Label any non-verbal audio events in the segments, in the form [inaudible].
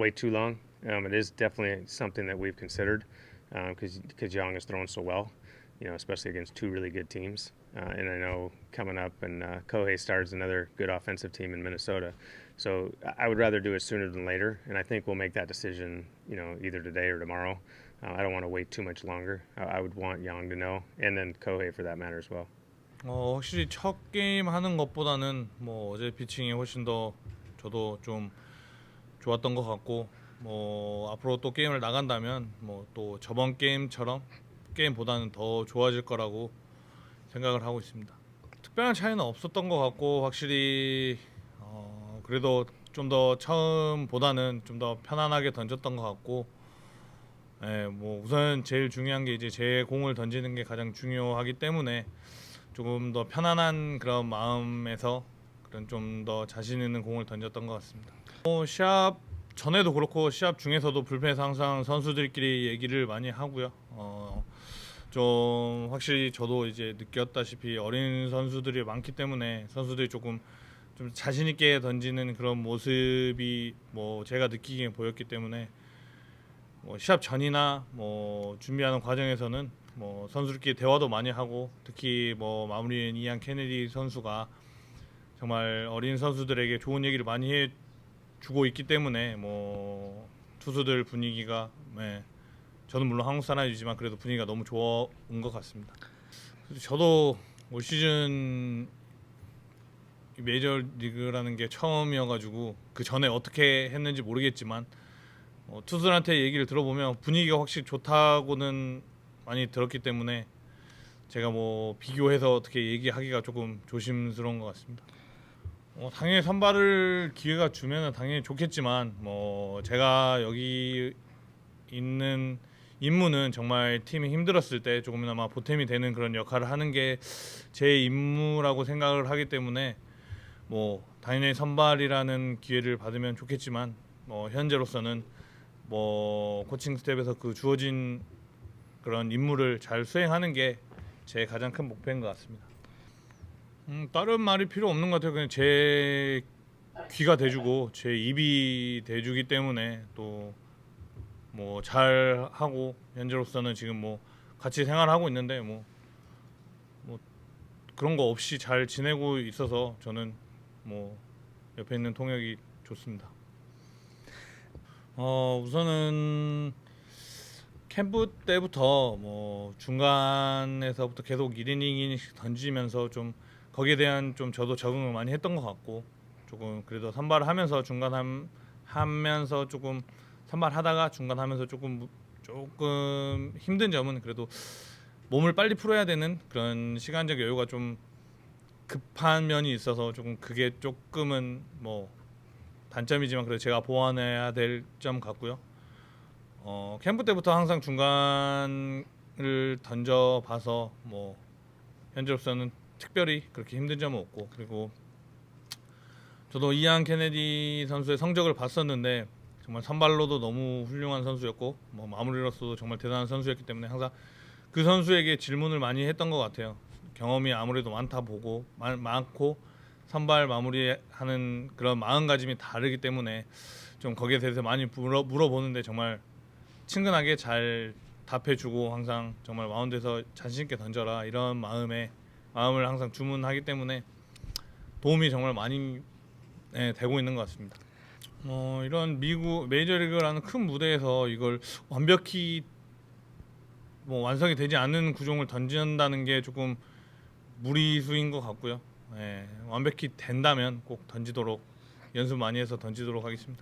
wait too long. Um, it is definitely something that we've considered because because Young has thrown so well, you know, especially against two really good teams. Uh, and I know coming up, and uh, Kohei starts another good offensive team in Minnesota. So I- I would rather do it sooner than later, and I think we'll make that decision, you know, either today or tomorrow. Uh, I don't want to wait too much longer. I, I would want Young to know, and then Kohei for that matter as well. 어, 확실히 첫 게임 하는 것보다는 뭐 어제 피칭이 훨씬 더 저도 좀 좋았던 것 같고 뭐 앞으로 또 게임을 나간다면 뭐 또 저번 게임처럼 게임보다는 더 좋아질 거라고 생각을 하고 있습니다. 특별한 차이는 없었던 것 같고 확실히 어, 그래도 좀 더 처음보다는 좀 더 편안하게 던졌던 것 같고 예, 뭐 우선 제일 중요한 게 이제 제 공을 던지는 게 가장 중요하기 때문에 조금 더 편안한 그런 마음에서 그런 좀 더 자신 있는 공을 던졌던 것 같습니다. 뭐 시합 전에도 그렇고 시합 중에서도 불펜에서 항상 선수들끼리 얘기를 많이 하고요. 어, 좀 확실히 저도 이제 느꼈다시피 어린 선수들이 많기 때문에 선수들이 조금 좀 자신 있게 던지는 그런 모습이 뭐 제가 느끼기에 보였기 때문에 뭐 시합 전이나 뭐 준비하는 과정에서는 뭐 선수들끼리 대화도 많이 하고 특히 뭐 마무리인 이안 케네디 선수가 정말 어린 선수들에게 좋은 얘기를 많이 해 주고 있기 때문에 뭐 투수들 분위기가 네, 저는 물론 한국 사람이지만 그래도 분위기가 너무 좋은 것 같습니다. 저도 올 시즌 이 메이저 리그라는 게 처음이어가지고 그 전에 어떻게 했는지 모르겠지만 어, 투수들한테 얘기를 들어보면 분위기가 확실히 좋다고는 많이 들었기 때문에 제가 뭐 비교해서 어떻게 얘기하기가 조금 조심스러운 것 같습니다. 어, 당연히 선발을 기회가 주면 당연히 좋겠지만 뭐 제가 여기 있는 임무는 정말 팀이 힘들었을 때 조금이나마 보탬이 되는 그런 역할을 하는 게 제 임무라고 생각을 하기 때문에 뭐 당연히 선발이라는 기회를 받으면 좋겠지만 뭐 현재로서는 뭐 코칭 스텝에서 그 주어진 그런 임무를 잘 수행하는 게 제 가장 큰 목표인 것 같습니다. 음, 다른 말이 필요 없는 것 같아요. 그냥 제 귀가 돼주고 제 입이 돼주기 때문에 또 뭐 잘 하고 현재로서는 지금 뭐 같이 생활하고 있는데 뭐, 뭐 그런 거 없이 잘 지내고 있어서 저는 뭐 옆에 있는 통역이 좋습니다. 어 우선은 캠프 때부터 뭐 중간에서부터 계속 1이닝 2이닝씩 던지면서 좀 거기에 대한 좀 저도 적응을 많이 했던 것 같고 조금 그래도 선발을 하면서 중간 함, 하면서 조금 선발하다가 중간 하면서 조금 무- 조금 힘든 점은 그래도 몸을 빨리 풀어야 되는 그런 시간적 여유가 좀 급한 면이 있어서 조금 그게 조금은 뭐 단점이지만 그래도 제가 보완해야 될 점 같고요. 어, 캠프 때부터 항상 중간을 던져 봐서 뭐 현재로서는 특별히 그렇게 힘든 점은 없고 그리고 저도 이안 케네디 선수의 성적을 봤었는데 정말 선발로도 너무 훌륭한 선수였고 뭐 마무리로서도 정말 대단한 선수였기 때문에 항상 그 선수에게 질문을 많이 했던 것 같아요. 경험이 아무래도 많다 보고 많, 많고 선발 마무리하는 그런 마음가짐이 다르기 때문에 좀 거기에 대해서 많이 물어, 물어보는데 정말 친근하게 잘 답해주고 항상 정말 마운드에서 자신 있게 던져라 이런 마음에 마음을 항상 주문하기 때문에 도움이 정말 많이 예, 되고 있는 것 같습니다. 어, 이런 미국 메이저리그라는 큰 무대에서 이걸 완벽히 뭐 완성이 되지 않는 구종을 던진다는 게 조금 무리수인 것 같고요. 예, 완벽히 된다면 꼭 던지도록 연습 많이 해서 던지도록 하겠습니다.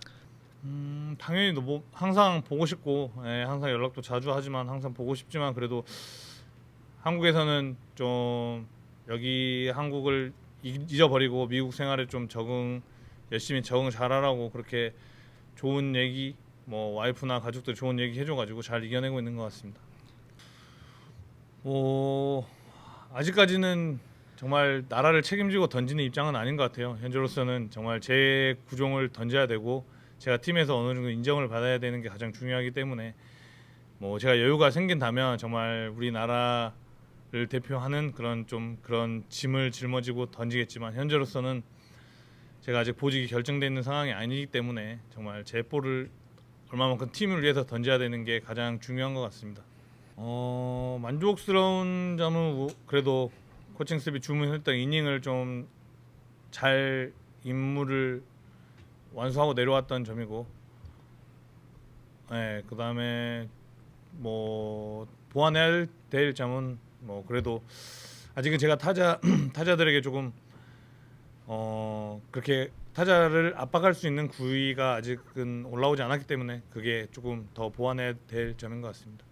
음, 당연히 뭐 항상 보고 싶고 예, 항상 연락도 자주 하지만 항상 보고 싶지만 그래도 한국에서는 좀 여기 한국을 이- 잊어버리고 미국 생활에 좀 적응 열심히 적응 잘하라고 그렇게 좋은 얘기 뭐 와이프나 가족들 좋은 얘기 해줘가지고 잘 이겨내고 있는 것 같습니다. 뭐 아직까지는 정말 나라를 책임지고 던지는 입장은 아닌 것 같아요. 현재로서는 정말 제 구종을 던져야 되고 제가 팀에서 어느 정도 인정을 받아야 되는 게 가장 중요하기 때문에 뭐 제가 여유가 생긴다면 정말 우리나라 를 대표하는 그런 좀 그런 짐을 짊어지고 던지겠지만 현재로서는 제가 아직 보직이 결정돼 있는 상황이 아니기 때문에 정말 제 볼을 얼마만큼 팀을 위해서 던져야 되는 게 가장 중요한 것 같습니다. 어 만족스러운 점은 우- 그래도 코칭 스텝이 주문했던 이닝을 좀 잘 임무를 완수하고 내려왔던 점이고, 네 그 다음에 뭐 보완해야 될 점은 뭐 그래도 아직은 제가 타자 [clears throat] 타자들에게 조금 어 그렇게 타자를 압박할 수 있는 구위가 아직은 올라오지 않았기 때문에 그게 조금 더 보완해야 될 점인 것 같습니다.